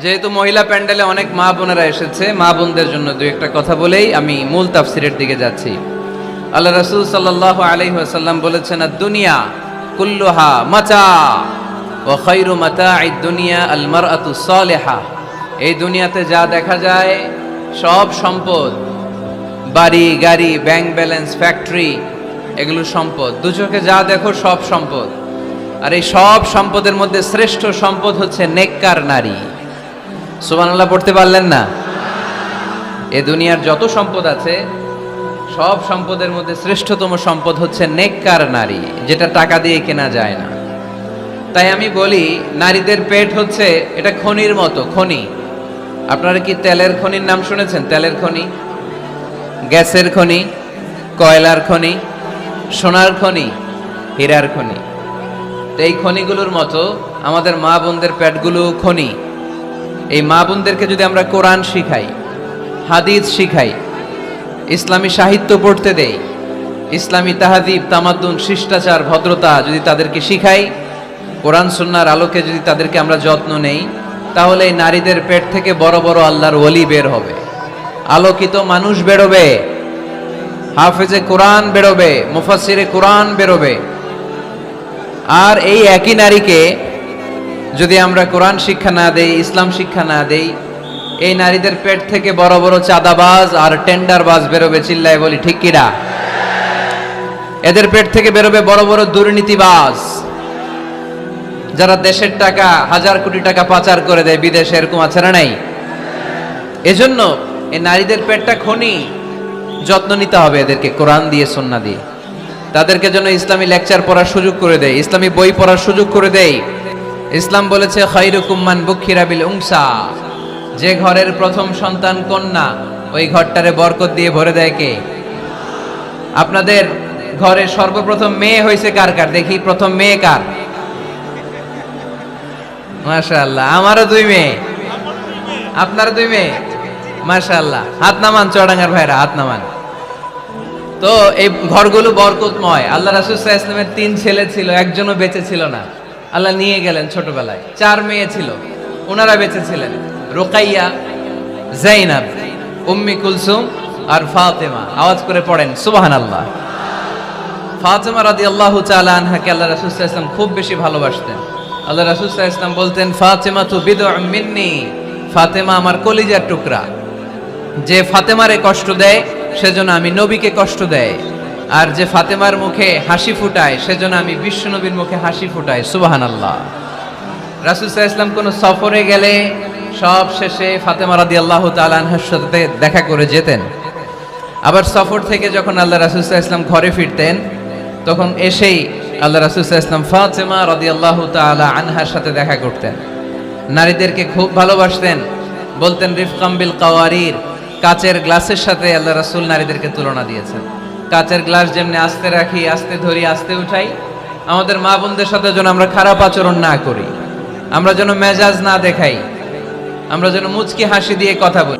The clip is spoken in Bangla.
যেহেতু মহিলা প্যান্ডেলে অনেক মা বোনেরা এসেছে, মা বোনদের জন্য দু একটা কথা বলেই আমি মূল তাফসিরের দিকে যাচ্ছি। আল্লাহ রাসূল সাল্লাল্লাহু আলাইহি ওয়াসাল্লাম বলেছেন দুনিয়া কুল্লুহা মাচা ও খৈরু মাতাঈদ দুনিয়া আল মারআতু সালিহা। এই দুনিয়াতে যা দেখা যায়, সব সম্পদ, বাড়ি, গাড়ি, ব্যাংক ব্যালেন্স, ফ্যাক্টরি, এগুলো সম্পদ। দু চোখে যা দেখো, সব সম্পদ। আর এই সব সম্পদের মধ্যে শ্রেষ্ঠ সম্পদ হচ্ছে নেককার নারী। সুবহানাল্লাহ, পড়তে পারলেন না। এ দুনিয়ার যত সম্পদ আছে, সব সম্পদের মধ্যে শ্রেষ্ঠতম সম্পদ হচ্ছে নেককার নারী, যেটা টাকা দিয়ে কেনা যায় না। তাই আমি বলি, নারীদের পেট হচ্ছে, এটা খনির মতো, খনি। আপনারা কি তেলের খনির নাম শুনেছেন? তেলের খনি? গ্যাসের খনি? কয়লার খনি? সোনার খনি? হীরার খনি? তো এই খনিগুলোর মতো আমাদের মা বোনদের পেটগুলো খনি। এই মা বোনদেরকে যদি আমরা কোরআন শিখাই, হাদিস শিখাই, ইসলামী সাহিত্য পড়তে দেই, ইসলামী তাহাদিব, তামাদ্দুন, শিষ্টাচার, ভদ্রতা যদি তাদেরকে শিখাই, কোরআন সুন্নার আলোকে যদি তাদেরকে আমরা যত্ন নেই, তাহলে এই নারীদের পেট থেকে বড় বড় আল্লাহর ওলি বের হবে। আলোকিত মানুষ বেরোবে, হাফেজে কোরআন বেরোবে মুফাসিরে কোরআন বেরোবে। আর এই একই নারীকে যদি আমরা কোরআন শিক্ষা না দেই, ইসলাম শিক্ষা না দেই, এই নারীদের পেট থেকে বড় বড় চাঁদাবাজ আর টেন্ডারবাজ বেরোবে চিল্লায় বলি, ঠিক কিরা এদের পেট থেকে বেরোবে বড় বড় দুর্নীতিবাজ, যারা দেশের টাকা, হাজার কোটি টাকা পাচার করে দেয়, বিদেশে এরকম আছে না নাই? এজন্য এই নারীদের পেটটা খনি, যত্ন নিতে হবে এদেরকে, কোরআন দিয়ে, সন্না দিয়ে। তাদেরকে জন্য ইসলামী লেকচার পড়ার সুযোগ করে দেয়, ইসলামী বই পড়ার সুযোগ করে দেয়। ইসলাম বলেছে খৈরুকুম্মান বুক্ষিরাবিল উংসা যে ঘরের প্রথম সন্তান কন্যা, ওই ঘরটারে বরকত দিয়ে ভরে দেয় কে? আপনাদের ঘরে সর্বপ্রথম মেয়ে হয়েছে কার কার? দেখি, প্রথম মেয়ে কার? মাশাআল্লাহ, আমারও দুই মেয়ে। আপনার দুই মেয়ে? মাশাআল্লাহ, হাত নামান চড়াঙ্গার ভাইরা, হাত নামান। তো এই ঘরগুলো বরকতময়। আল্লাহ রাসুল ইসলামের তিন ছেলে ছিল, একজনও বেঁচে ছিল না। আল্লাহ নিয়ে গেলেন ছোটবেলায়। চার মেয়ে ছিল, ওনারা বেঁচে ছিলেন। রোকাইয়া, জাইনাব, উম্মি কুলসুম আর ফাতেমা। আওয়াজ করে পড়েন সুবাহান আল্লাহ ফাতেমা রাদি আল্লাহ আনহাকে আল্লাহ রাসুল ইসলাম খুব বেশি ভালোবাসতেন। আল্লাহ রাসুল ইসলাম বলতেন ফাতেমা তু বিদ মিন্নি। ফাতেমা আমার কলিজার টুকরা। যে ফাতেমারে কষ্ট দেয়, সেজন্য আমি নবীকে কষ্ট দেয়। আর যে ফাতেমার মুখে হাসি ফুটায়, সেজন্য আমি বিশ্ব নবীর মুখে হাসি ফুটাই। সুবাহান আল্লাহ রাসুসাহ ইসলাম কোন সফরে গেলে সব শেষে ফাতেমা রাদি আল্লাহ তালানহার সাথে দেখা করে যেতেন। আবার সফর থেকে যখন আল্লাহ রাসুসাহ ইসলাম ঘরে ফিরতেন, তখন এসেই আল্লাহ রাসুসাহ ইসলাম ফাতেমা রাদি আল্লাহ তালা আনহার সাথে দেখা করতেন। নারীদেরকে খুব ভালোবাসতেন। বলতেন রিফকাম্বিল কাওয়ারির। কাচের গ্লাসের সাথে আল্লাহ রাসুল নারীদেরকে তুলনা দিয়েছেন। কাচের গ্লাস যেমনি আস্তে রাখি, আস্তে ধরি, আস্তে উঠাই। আমাদের মা বোনদের সাথে যেন আমরা খারাপ আচরণ না করি। আমরা যেন মেজাজ না দেখাই। আমরা যেন মুচকি হাসি দিয়ে কথা বলি।